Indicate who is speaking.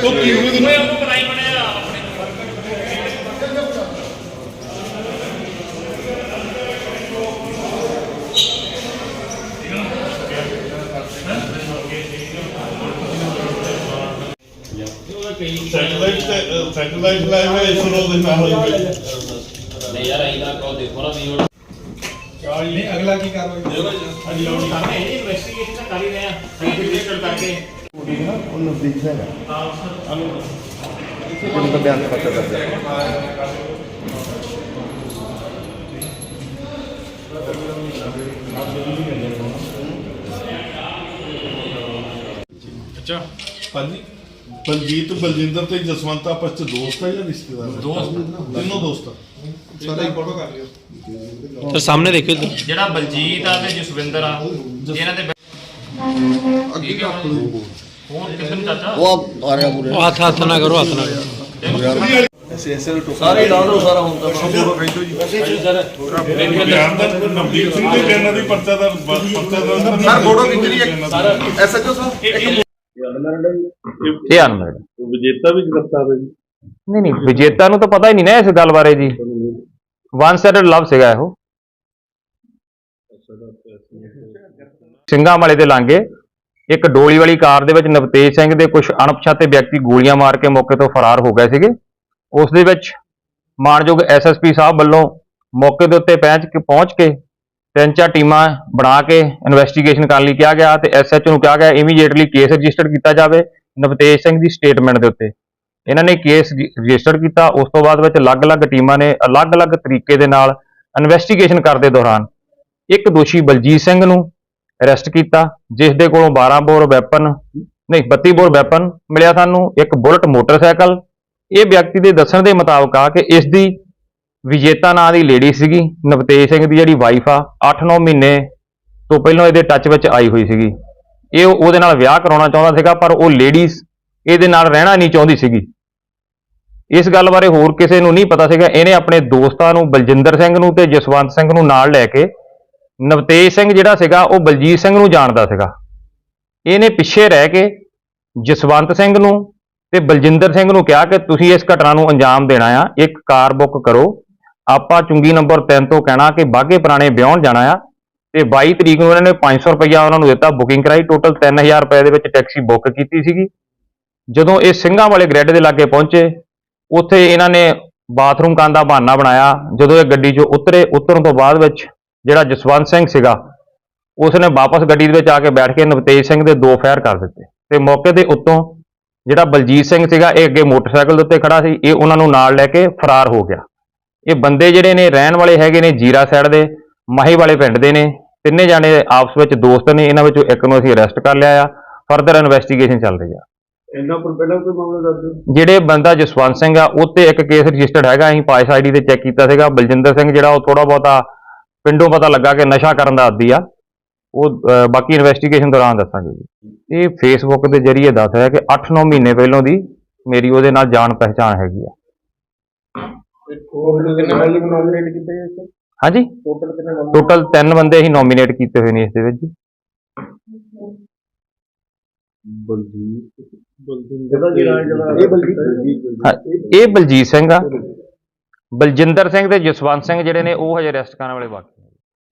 Speaker 1: ਉਹ ਕੀ ਹੋ ਗਿਆ
Speaker 2: ਓਏ ਉਹਨੂੰ ਬਣਾਈ ਬਣਿਆ ਆਪਣੇ।
Speaker 1: ਸੈਟਲਾਈਟ ਸੈਟਲਾਈਟ ਲਾਈਵ ਹੈ ਇਸ ਰੋਜ਼ ਦੇ ਨਾਲ ਹੋਈ ਹੋਈ
Speaker 2: ਨਹੀਂ ਯਾਰ ਇਹਦਾ ਕੋ ਦੇਖੋ ਨਾ ਵੀ
Speaker 3: ਨਹੀਂ ਅਗਲਾ ਕੀ ਕਾਰਵਾਈ
Speaker 2: ਸਾਹਮਣੇ ਇਹ ਇਨਵੈਸਟੀਗੇਸ਼ਨ ਤਾਂ ਕਰ ਹੀ ਰਹੇ ਆ। ਸਰਟੀਫਿਕੇਟ ਕਰਕੇ।
Speaker 4: ਉਹ ਨਜ਼ਦੀਕ ਹੈਗਾ ਕਿੰਨਾ ਬਿਆਨ ਪੱਤਰ ਦਰਜ ਹੈ
Speaker 1: ਅੱਛਾ। ਭਾਜੀ ਬਲਜੀਤ ਬਲਜਿੰਦਰ ਤੇ ਜਸਵੰਤ ਆਪਸ ਚ ਦੋਸਤ ਹੈ ਜਾਂ ਰਿਸ਼ਤੇਦਾਰ ਦੋਸਤ। ਤਿੰਨੋਂ ਦੋਸਤ ਆ।
Speaker 3: ਸਾਰੇ ਫੋਟੋ ਕਰ ਲਿਓ।
Speaker 5: ਸਰ ਸਾਹਮਣੇ ਦੇਖਿਓ।
Speaker 2: ਜਿਹੜਾ ਬਲਜੀਤ ਆ ਤੇ ਜਸਵਿੰਦਰ ਆ ਇਹਨਾਂ ਦੇ ਹੈ ਕਿਸੇ ਨੂੰ ਚਾਚਾ?
Speaker 4: ਉਹ ਆ ਰਿਹਾ ਪੂਰੇ।
Speaker 5: ਉਹ ਹੱਥ ਹੱਥ ਨਾ ਕਰੋ ਹੱਥ ਨਾ ਕਰੋ।
Speaker 4: ਸਾਰੇ ਲਾ ਦੋ ਸਾਰਾ ਹੁਣ ਤਾਂ।
Speaker 1: ਬਿਆਨ ਦਾ ਨਵਦੀਪ ਸਿੰਘ ਦੇ ਬਿਆਨਾਂ ਦੀ ਪਰਚਾ ਦਾ ਪਰਚਾ ਦਾ
Speaker 4: ਸਰ। ਫੋਟੋ ਖਿੱਚ ਲਈ ਐਸਐਚਓ ਸਾਹਿਬ।
Speaker 6: ਇਹ ਅਨਮੈਰਿਡ
Speaker 1: ਵਿਜੇਤਾ ਵੀ ਗ੍ਰਿਫਤਾਰ ਹੈ ਜੀ।
Speaker 6: ਨਹੀਂ ਨਹੀਂ ਵਿਜੇਤਾ ਨੂੰ ਤਾਂ ਪਤਾ ਹੀ ਨਹੀਂ ਨਾ ਇਸ ਗੱਲ ਬਾਰੇ ਜੀ। ਵਨ ਸਾਈਡਡ ਲਵ ਸੀਗਾ ਇਹੋ। ਸਿੰਘਾਂ ਵਾਲੇ ਦੇ ਲਾਂਗੇ ਇੱਕ ਡੋਲੀ ਵਾਲੀ ਕਾਰ ਦੇ ਵਿੱਚ ਨਵਤੇਜ ਸਿੰਘ ਦੇ ਕੁਝ ਅਣਪਛਾਤੇ ਵਿਅਕਤੀ ਗੋਲੀਆਂ ਮਾਰ ਕੇ ਮੌਕੇ ਤੋਂ ਫਰਾਰ ਹੋ ਗਏ ਸੀਗੇ। ਉਸ ਦੇ ਵਿੱਚ ਮਾਨਯੋਗ ਐਸਐਸਪੀ ਸਾਹਿਬ ਵੱਲੋਂ ਮੌਕੇ ਦੇ ਉੱਤੇ ਪਹੁੰਚ ਕੇ ਪਹੁੰਚ ਕੇ ਤਿੰਨ ਚਾਰ ਟੀਮਾਂ ਬਣਾ ਕੇ ਇਨਵੈਸਟੀਗੇਸ਼ਨ ਕਰਨ ਲਈ ਕਿਹਾ ਗਿਆ ਤੇ ਐਸਐਚਓ ਨੂੰ ਕਿਹਾ ਗਿਆ ਇਮੀਡੀਏਟਲੀ ਕੇਸ ਰਜਿਸਟਰ ਕੀਤਾ ਜਾਵੇ ਨਵਤੇਜ ਸਿੰਘ ਦੀ ਸਟੇਟਮੈਂਟ ਦੇ ਉੱਤੇ। ਇਹਨਾਂ ਨੇ ਕੇਸ ਰਜਿਸਟਰ ਕੀਤਾ, ਉਸ ਤੋਂ ਬਾਅਦ ਵਿੱਚ ਅਲੱਗ-ਅਲੱਗ ਟੀਮਾਂ ਨੇ ਅਲੱਗ-ਅਲੱਗ ਤਰੀਕੇ ਦੇ ਨਾਲ ਇਨਵੈਸਟੀਗੇਸ਼ਨ ਕਰਦੇ ਦੌਰਾਨ ਇੱਕ ਦੋਸ਼ੀ ਬਲਜੀਤ ਸਿੰਘ ਨੂੰ ਅਰੈਸਟ ਕੀਤਾ ਜਿਸ ਦੇ ਕੋਲੋਂ 12 ਬੋਰ ਵੈਪਨ ਨਹੀਂ 32 ਬੋਰ ਵੈਪਨ ਮਿਲਿਆ ਸਾਨੂੰ, ਇੱਕ ਬੁਲਟ ਮੋਟਰਸਾਈਕਲ ਇਹ ਵਿਅਕਤੀ ਦੇ ਦੱਸਣ ਦੇ ਮੁਤਾਬਕ ਆ ਕਿ ਇਸ ਦੀ ਵਿਜੇਤਾ ਨਾਂ ਦੀ ਲੇਡੀ ਸੀਗੀ, ਨਵਤੇਜ ਸਿੰਘ ਦੀ ਜਿਹੜੀ ਵਾਈਫ ਆ 8-9 ਮਹੀਨੇ ਤੋਂ ਪਹਿਲਾਂ ਇਹਦੇ ਟੱਚ ਵਿੱਚ ਆਈ ਹੋਈ ਸੀਗੀ। ਇਹ ਉਹਦੇ ਨਾਲ ਵਿਆਹ ਕਰਾਉਣਾ ਚਾਹੁੰਦਾ ਸੀਗਾ, ਪਰ ਉਹ ਲੇਡੀਜ਼ ਇਹਦੇ ਨਾਲ ਰਹਿਣਾ ਨਹੀਂ ਚਾਹੁੰਦੀ ਸੀਗੀ। ਇਸ ਗੱਲ ਬਾਰੇ ਹੋਰ ਕਿਸੇ ਨੂੰ ਨਹੀਂ ਪਤਾ ਸੀਗਾ। ਇਹਨੇ ਆਪਣੇ ਦੋਸਤਾਂ ਨੂੰ, ਬਲਜਿੰਦਰ ਸਿੰਘ ਨੂੰ ਤੇ ਜਸਵੰਤ ਸਿੰਘ ਨੂੰ ਨਾਲ ਲੈ ਕੇ ਨਵਤੇਜ ਸਿੰਘ ਜਿਹੜਾ ਸੀਗਾ, ਉਹ ਬਲਜੀਤ ਸਿੰਘ ਨੂੰ ਜਾਣਦਾ ਸੀਗਾ। ਇਹਨੇ ਪਿੱਛੇ ਰਹਿ ਕੇ ਜਸਵੰਤ ਸਿੰਘ ਨੂੰ ਤੇ ਬਲਜਿੰਦਰ ਸਿੰਘ ਨੂੰ ਕਿਹਾ ਕਿ ਤੁਸੀਂ ਇਸ ਘਟਨਾ ਨੂੰ ਅੰਜਾਮ ਦੇਣਾ ਆ, ਇੱਕ ਕਾਰ ਬੁੱਕ ਕਰੋ। ਆਪਾਂ ਚੁੰਗੀ ਨੰਬਰ 3 ਤੋਂ ਕਹਿਣਾ ਕਿ ਬਾਗੇ ਪੁਰਾਣੇ ਵਿਆਹਣ ਜਾਣਾ ਆ ਤੇ 22 ਤਰੀਕ ਨੂੰ ਇਹਨਾਂ ਨੇ 500 ਰੁਪਇਆ ਉਹਨਾਂ ਨੂੰ ਦਿੱਤਾ ਬੁਕਿੰਗ ਕਰਾਈ। ਟੋਟਲ 3000 ਰੁਪਏ ਦੇ ਵਿੱਚ ਟੈਕਸੀ ਬੁੱਕ ਕੀਤੀ ਸੀਗੀ। ਜਦੋਂ ਇਹ ਸਿੰਘਾਂ ਵਾਲੇ ਗ੍ਰਿਡ ਦੇ ਲਾਗੇ ਪਹੁੰਚੇ, ਉੱਥੇ ਇਹਨਾਂ ਨੇ ਬਾਥਰੂਮ ਕਰਨ ਦਾ ਬਹਾਨਾ ਬਣਾਇਆ। ਜਦੋਂ ਇਹ ਗੱਡੀ 'ਚੋਂ ਉਤਰੇ, ਉਤਰਨ ਤੋਂ ਬਾਅਦ ਵਿੱਚ ਜਿਹੜਾ ਜਸਵੰਤ ਸਿੰਘ ਸੀਗਾ ਉਸਨੇ ਵਾਪਸ ਗੱਡੀ ਦੇ ਵਿੱਚ ਆ ਕੇ ਬੈਠ ਕੇ ਨਵਤੇਜ ਸਿੰਘ ਦੇ ਦੋ ਫਾਇਰ ਕਰ ਦਿੱਤੇ। ਤੇ ਮੌਕੇ ਦੇ ਉੱਤੋਂ ਜਿਹੜਾ ਬਲਜੀਤ ਸਿੰਘ ਸੀਗਾ ਇਹ ਅੱਗੇ ਮੋਟਰਸਾਈਕਲ ਦੇ ਉੱਤੇ ਖੜਾ ਸੀ ਇਹ ਉਹਨਾਂ ਨੂੰ ਨਾਲ ਲੈ ਕੇ ਫਰਾਰ ਹੋ ਗਿਆ। ਇਹ ਬੰਦੇ ਜਿਹੜੇ ਨੇ ਰਹਿਣ ਵਾਲੇ ਹੈਗੇ ਨੇ ਜੀਰਾ ਸਾਈਡ ਦੇ ਮਾਹੀ ਵਾਲੇ ਪਿੰਡ ਦੇ ਨੇ। ਤਿੰਨੇ ਜਾਣੇ ਆਪਸ ਵਿੱਚ ਦੋਸਤ ਨੇ ਇਹਨਾਂ ਵਿੱਚੋਂ ਇੱਕ ਨੂੰ ਅਸੀਂ ਅਰੈਸਟ ਕਰ ਲਿਆ ਆ। ਫਰਦਰ ਇਨਵੈਸਟੀਗੇਸ਼ਨ ਚੱਲ ਰਹੀ ਆ।
Speaker 4: ਇਹਨਾਂ ਪਰ ਪਹਿਲਾਂ ਕੋਈ ਮਾਮਲਾ ਦਰਜ
Speaker 6: ਜਿਹੜੇ ਬੰਦਾ ਜਸਵੰਤ ਸਿੰਘ ਆ ਉਹ ਤੇ ਇੱਕ ਕੇਸ ਰਜਿਸਟਰਡ ਹੈਗਾ ਅਸੀਂ ਪਾਇਸ ਆਈਡੀ ਤੇ ਚੈੱਕ ਕੀਤਾ ਸੀਗਾ। ਬਲਜਿੰਦਰ ਸਿੰਘ ਜਿਹੜਾ ਉਹ ਥੋੜਾ ਬਹੁਤਾ ਪਿੰਡੋਂ ਪਤਾ ਲੱਗਾ ਕਿ ਨਸ਼ਾ ਕਰਨ ਦਾ ਆਦੀ ਆ। ਉਹ ਬਾਕੀ ਇਨਵੈਸਟੀਗੇਸ਼ਨ ਦੌਰਾਨ ਦੱਸਾਂਗੇ ਜੀ। ਇਹ ਫੇਸਬੁੱਕ ਦੇ ਜਰੀਏ ਦੱਸ ਰਿਹਾ ਕਿ 8-9 ਮਹੀਨੇ ਪਹਿਲਾਂ ਦੀ ਮੇਰੀ ਉਹਦੇ ਨਾਲ ਜਾਣ ਪਹਿਚਾਣ ਹੈਗੀ ਆ। ਹਾਂਜੀ?
Speaker 4: ਟੋਟਲ ਕਿੰਨੇ ਬੰਦੇ?
Speaker 6: ਟੋਟਲ 3 ਬੰਦੇ ਹੀ ਨੋਮੀਨੇਟ ਕੀਤੇ ਹੋਏ ਨੇ ਇਸ ਦੇ ਵਿੱਚ ਜੀ।
Speaker 4: ਜਿਹੜਾ ਜਿਹੜਾ ਜਿਹੜਾ ਇਹ ਬਲਜੀਤ
Speaker 6: ਹਾਂ, ਇਹ ਬਲਜੀਤ ਸਿੰਘ ਆ। ਬਲਜਿੰਦਰ ਸਿੰਘ ਤੇ ਜਸਵੰਤ ਸਿੰਘ ਜਿਹੜੇ ਨੇ ਉਹ ਹਜੇ ਅਰੈਸਟ ਕਰਨ ਵਾਲੇ ਬਾਕੀ